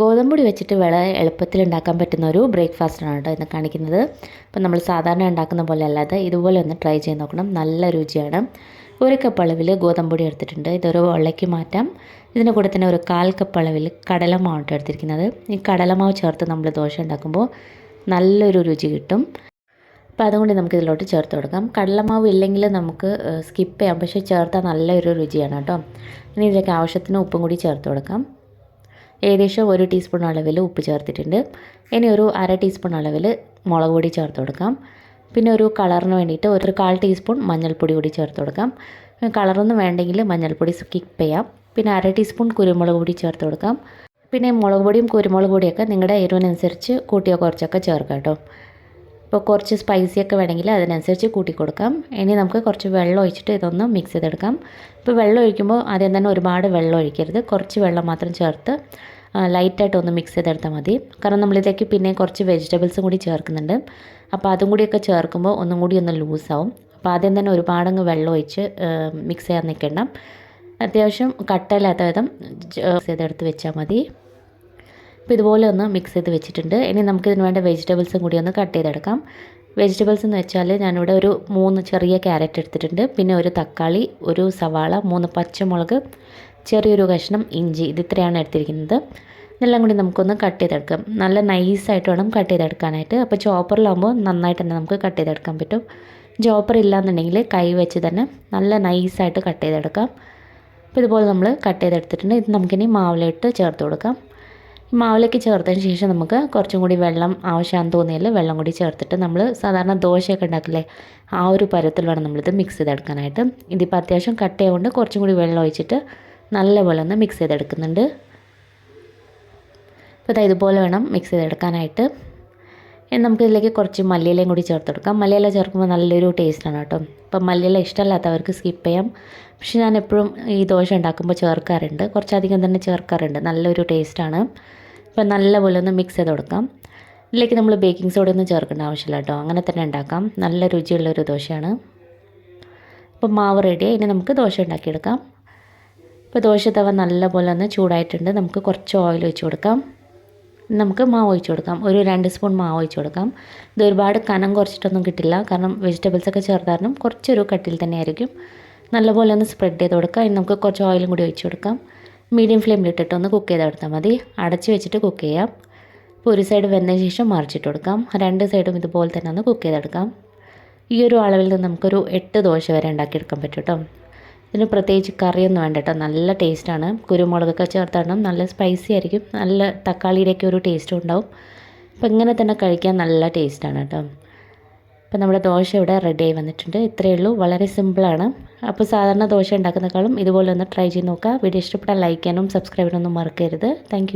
ഗോതമ്പൊടി വെച്ചിട്ട് വളരെ എളുപ്പത്തിൽ ഉണ്ടാക്കാൻ പറ്റുന്ന ഒരു ബ്രേക്ക്ഫാസ്റ്റാണ് കേട്ടോ ഇന്ന് കാണിക്കുന്നത്. അപ്പം നമ്മൾ സാധാരണ ഉണ്ടാക്കുന്ന പോലെ അല്ലാതെ ഇതുപോലെ ഒന്ന് ട്രൈ ചെയ്ത് നോക്കണം. നല്ല രുചിയാണ്. ഒരു കപ്പ് അളവിൽ ഗോതമ്പൊടി എടുത്തിട്ടുണ്ട്. ഇതൊരു വെള്ളയ്ക്ക് മാറ്റാം. ഇതിന്റെ കൂടെ തന്നെ ഒരു കാൽ കപ്പ് അളവിൽ കടലമാവ് എടുത്തിരിക്കുന്നത്. ഈ കടലമാവ് ചേർത്ത് നമ്മൾ ദോശ ഉണ്ടാക്കുമ്പോൾ നല്ലൊരു രുചി കിട്ടും. അപ്പോൾ അതുകൊണ്ട് നമുക്ക് ഇതിലോട്ട് ചേർത്ത് കൊടുക്കാം. കടലമാവ് ഇല്ലെങ്കിൽ നമുക്ക് സ്കിപ്പ് ചെയ്യാം. പക്ഷേ ചേർത്താൽ നല്ലൊരു രുചിയാണ് കേട്ടോ. ഇനി ഇതിലേക്ക് ആവശ്യത്തിന് ഉപ്പും കൂടി ചേർത്ത് കൊടുക്കാം. ഏകദേശം ഒരു ടീസ്പൂൺ അളവിൽ ഉപ്പ് ചേർത്തിട്ടുണ്ട്. ഇനി ഒരു അര ടീസ്പൂൺ അളവിൽ മുളക് പൊടി ചേർത്ത് കൊടുക്കാം. പിന്നെ ഒരു കളറിന് വേണ്ടിയിട്ട് ഒരു കാൽ ടീസ്പൂൺ മഞ്ഞൾപ്പൊടി കൂടി ചേർത്ത് കൊടുക്കാം. കളറൊന്നും വേണ്ടെങ്കിൽ മഞ്ഞൾപ്പൊടി സ്കിപ്പ് ചെയ്യാം. പിന്നെ അര ടീസ്പൂൺ കുരുമുളക് പൊടി ചേർത്ത് കൊടുക്കാം. പിന്നെ മുളക് പൊടിയും കുരുമുളക് പൊടിയൊക്കെ നിങ്ങളുടെ എരിവിനനുസരിച്ച് കൂട്ടിയോ കുറച്ചൊക്കെ ചേർക്കാം കേട്ടോ. ഇപ്പോൾ കുറച്ച് സ്പൈസിയൊക്കെ വേണമെങ്കിൽ അതിനനുസരിച്ച് കൂട്ടി കൊടുക്കാം. ഇനി നമുക്ക് കുറച്ച് വെള്ളം ഒഴിച്ചിട്ട് ഇതൊന്ന് മിക്സ് ചെയ്തെടുക്കാം. ഇപ്പോൾ വെള്ളം ഒഴിക്കുമ്പോൾ ആദ്യം തന്നെ ഒരുപാട് വെള്ളം ഒഴിക്കരുത്. കുറച്ച് വെള്ളം മാത്രം ചേർത്ത് ലൈറ്റായിട്ട് ഒന്ന് മിക്സ് ചെയ്തെടുത്താൽ മതി. കാരണം നമ്മളിതേക്ക് പിന്നെ കുറച്ച് വെജിറ്റബിൾസും കൂടി ചേർക്കുന്നുണ്ട്. അപ്പോൾ അതും കൂടിയൊക്കെ ചേർക്കുമ്പോൾ ഒന്നും കൂടി ഒന്ന് ലൂസാവും അപ്പോൾ ആദ്യം തന്നെ ഒരുപാടങ്ങ് വെള്ളം ഒഴിച്ച് മിക്സ് ചെയ്യാൻ നിൽക്കേണ്ട. അത്യാവശ്യം കട്ടയില്ലാത്ത വിധം മിക്സ് ചെയ്തെടുത്ത് വെച്ചാൽ മതി. അപ്പോൾ ഇതുപോലെ ഒന്ന് മിക്സ് ചെയ്ത് വെച്ചിട്ടുണ്ട്. ഇനി നമുക്കിതിന് വേണ്ട വെജിറ്റബിൾസും കൂടി ഒന്ന് കട്ട് ചെയ്തെടുക്കാം. വെജിറ്റബിൾസ് എന്ന് വെച്ചാൽ ഞാനിവിടെ ഒരു മൂന്ന് ചെറിയ ക്യാരറ്റ് എടുത്തിട്ടുണ്ട്. പിന്നെ ഒരു തക്കാളി ഒരു സവാള മൂന്ന് പച്ചമുളക് ചെറിയൊരു കഷ്ണം ഇഞ്ചി. ഇത് ഇത്രയാണ് എടുത്തിരിക്കുന്നത്. ഇതെല്ലാം കൂടി നമുക്കൊന്ന് കട്ട് ചെയ്തെടുക്കാം. നല്ല നൈസായിട്ട് വേണം കട്ട് ചെയ്തെടുക്കാനായിട്ട്. അപ്പോൾ ചോപ്പറിലാകുമ്പോൾ നന്നായിട്ട് തന്നെ നമുക്ക് കട്ട് ചെയ്തെടുക്കാൻ പറ്റും. ചോപ്പർ ഇല്ലാന്നുണ്ടെങ്കിൽ കൈ വെച്ച് തന്നെ നല്ല നൈസായിട്ട് കട്ട് ചെയ്തെടുക്കാം. അപ്പോൾ ഇതുപോലെ നമ്മൾ കട്ട് ചെയ്തെടുത്തിട്ടുണ്ട്. ഇത് നമുക്കിനി മാവിലിട്ട് ചേർത്ത് കൊടുക്കാം. മാവിലേക്ക് ചേർത്തതിന് ശേഷം നമുക്ക് കുറച്ചും കൂടി വെള്ളം ആവശ്യമാണെന്ന് തോന്നിയാൽ വെള്ളം കൂടി ചേർത്തിട്ട് നമ്മൾ സാധാരണ ദോശയൊക്കെ ഉണ്ടാക്കില്ലേ ആ ഒരു പരത്തിൽ വേണം നമ്മളിത് മിക്സ് ചെയ്തെടുക്കാനായിട്ട്. ഇതിപ്പോൾ അത്യാവശ്യം കട്ട് ചെയ്തുകൊണ്ട് കുറച്ചും കൂടി വെള്ളം ഒഴിച്ചിട്ട് നല്ലപോലെ ഒന്ന് മിക്സ് ചെയ്തെടുക്കുന്നുണ്ട്. അപ്പോൾ ഇതാ ഇതുപോലെ വേണം മിക്സ് ചെയ്തെടുക്കാനായിട്ട്. ഇനി നമുക്ക് ഇതിലേക്ക് കുറച്ച് മല്ലിയിലയും കൂടി ചേർത്ത് കൊടുക്കാം മല്ലിയില ചേർക്കുമ്പോൾ നല്ലൊരു ടേസ്റ്റാണ് കേട്ടോ. അപ്പം മല്ലിയില ഇഷ്ടമല്ലാത്തവർക്ക് സ്കിപ്പ് ചെയ്യാം. പക്ഷെ ഞാൻ എപ്പോഴും ഈ ദോശ ഉണ്ടാക്കുമ്പോൾ ചേർക്കാറുണ്ട്. കുറച്ചധികം തന്നെ ചേർക്കാറുണ്ട്. നല്ലൊരു ടേസ്റ്റാണ് അപ്പം നല്ലപോലെ ഒന്ന് മിക്സ് ചെയ്ത് കൊടുക്കാം. ഇതിലേക്ക് നമ്മൾ ബേക്കിംഗ് സോഡ ഒന്നും ചേർക്കേണ്ട ആവശ്യമില്ല കേട്ടോ. അങ്ങനെ തന്നെ ഉണ്ടാക്കാം. നല്ല രുചിയുള്ളൊരു ദോശയാണ്. അപ്പോൾ മാവ് റെഡിയായി ഇനി നമുക്ക് ദോശ ഉണ്ടാക്കിയെടുക്കാം. ഇപ്പോൾ ദോശ തവ നല്ലപോലെ ഒന്ന് ചൂടായിട്ടുണ്ട്. നമുക്ക് കുറച്ച് ഓയിൽ ഒഴിച്ച് കൊടുക്കാം. നമുക്ക് മാവ് ഒഴിച്ച് കൊടുക്കാം. ഒരു രണ്ട് സ്പൂൺ മാവ് ഒഴിച്ച് കൊടുക്കാം. ഇത് ഒരുപാട് കനം കുറച്ചിട്ടൊന്നും കിട്ടില്ല. കാരണം വെജിറ്റബിൾസ് ഒക്കെ കുറച്ചൊരു കട്ടിൽ തന്നെ ആയിരിക്കും. നല്ലപോലെ ഒന്ന് സ്പ്രെഡ് ചെയ്ത് കൊടുക്കാം. ഇനി നമുക്ക് കുറച്ച് ഓയിലും കൂടി ഒഴിച്ച് കൊടുക്കാം. മീഡിയം ഫ്ലെയിമിൽ ഫ്ലെയിമിലിട്ടിട്ട് ഒന്ന് കുക്ക് ചെയ്തെടുത്താൽ മതി. അടച്ച് വെച്ചിട്ട് കുക്ക് ചെയ്യാം. ഇപ്പോൾ ഒരു സൈഡ് വെന്തതിന് ശേഷം മറിച്ചിട്ട് കൊടുക്കാം. രണ്ട് സൈഡും ഇതുപോലെ തന്നെ ഒന്ന് കുക്ക് ചെയ്തെടുക്കാം ഈ ഒരു അളവിൽ നിന്ന് നമുക്കൊരു എട്ട് ദോശ വരെ ഉണ്ടാക്കിയെടുക്കാൻ പറ്റും കേട്ടോ. ഇതിന് പ്രത്യേകിച്ച് കറിയൊന്നും വേണ്ട കേട്ടോ. നല്ല ടേസ്റ്റാണ് കുരുമുളകൊക്കെ ചേർത്താണ് നല്ല സ്പൈസി ആയിരിക്കും. നല്ല തക്കാളിയുടെയൊക്കെ ഒരു ടേസ്റ്റും ഉണ്ടാവും. അപ്പോൾ ഇങ്ങനെ തന്നെ കഴിക്കാൻ നല്ല ടേസ്റ്റാണ് കേട്ടോ. അപ്പോൾ നമ്മുടെ ദോശ ഇവിടെ റെഡിയായി വന്നിട്ടുണ്ട്. ഇത്രയേ ഉള്ളൂ. വളരെ സിമ്പിളാണ് അപ്പോൾ സാധാരണ ദോശ ഉണ്ടാക്കുന്നേക്കാളും ഇതുപോലെ ഒന്ന് ട്രൈ ചെയ്ത് നോക്കുക. വീഡിയോ ഇഷ്ടപ്പെട്ടാൽ ലൈക്ക് ചെയ്യാനും സബ്സ്ക്രൈബ് ചെയ്യാനൊന്നും മറക്കരുത്. താങ്ക്